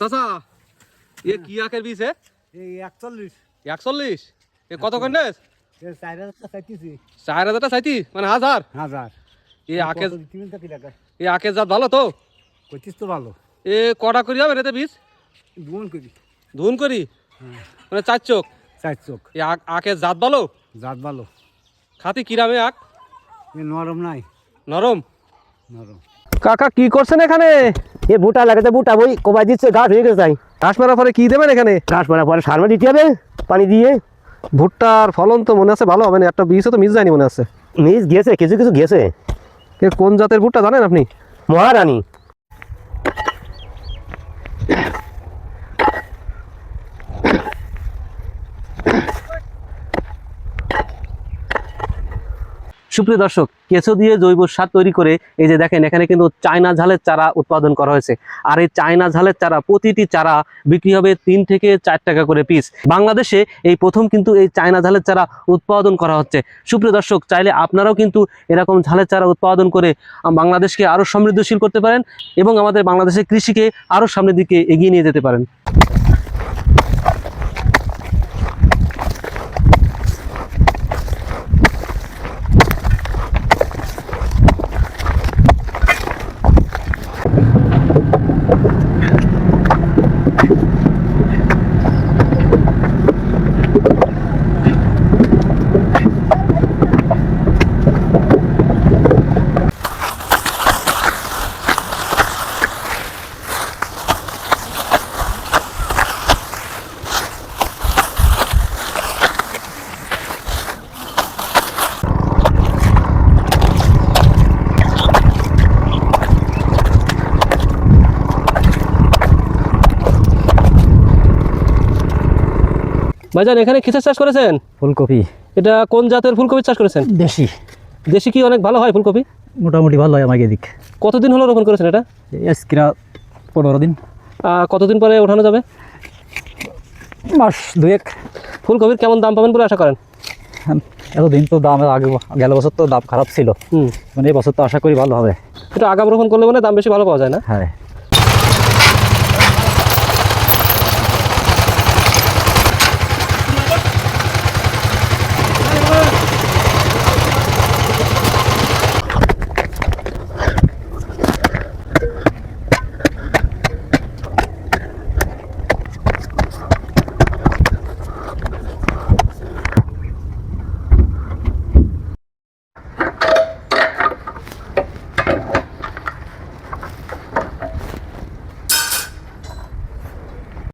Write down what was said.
চাচা এ কি আখের বীজ এই একচল্লিশ। একচল্লিশ? এ কত করে চার হাজার টাকা চাইতেছি। চার হাজারটা চাইতি? মানে হাজার? হাজার। এ টাকা এ আখের জাত ভালো তো? পঁচিশ তো ভালো। এ কটা করি হবে রেতে বীজ? দুমন করি। ধুন করি? মানে চার চোখ? চার চোখ। এ আখ- আখের জাত ভালো? জাত ভালো। খাতি কিরামে আখ? নরম নাই। নরম? নরম। কাকা কি করছেন এখানে? এ বুটা লাগাতে বুটা বই কোবাই দিচ্ছে ঘাস হয়ে গেছে তাই। ঘাস মারার পরে কি দেবেন এখানে? ঘাস মারার পরে সার দিতে হবে পানি দিয়ে। ভুট্টার ফলন তো মনে আছে ভালো হবে না একটা বীজও তো মিস যায়নি মনে আছে। মিস গেছে কিছু কিছু গেছে। এ কোন জাতের ভুট্টা জানেন আপনি? মহারানী। সুপ্রিয় দর্শক, কেঁচো দিয়ে জৈব সার তৈরি করে এই যে দেখেন, এখানে কিন্তু চায়না ঝালের চারা উৎপাদন করা হয়েছে। আর এই চায়না ঝালের চারা, প্রতিটি চারা বিক্রি হবে তিন থেকে চার টাকা করে পিস বাংলাদেশে এই প্রথম কিন্তু এই চায়না ঝালের চারা উৎপাদন করা হচ্ছে। সুপ্রিয় দর্শক, চাইলে আপনারাও কিন্তু এরকম ঝালের চারা উৎপাদন করে বাংলাদেশকে আরও সমৃদ্ধশীল করতে পারেন এবং আমাদের বাংলাদেশের কৃষিকে আরও সামনের দিকে এগিয়ে নিয়ে যেতে পারেন। ভাইজান এখানে কিসের চাষ করেছেন? ফুলকপি। এটা কোন জাতের ফুলকপির চাষ করেছেন? দেশি। দেশি কি অনেক ভালো হয় ফুলকপি? মোটামুটি ভালো হয় আমাকে এদিক। কতদিন হলো রোপণ করেছেন এটা? আজকিরা পনেরো দিন। কতদিন পরে ওঠানো যাবে? মাস দুয়েক। ফুলকপির কেমন দাম পাবেন বলে আশা করেন? এতদিন তো দাম আগে গেল বছর তো দাম খারাপ ছিল। হুম। মানে এই বছর তো আশা করি ভালো হবে। এটা আগাম রোপণ করলে মানে দাম বেশি ভালো পাওয়া যায় না? হ্যাঁ।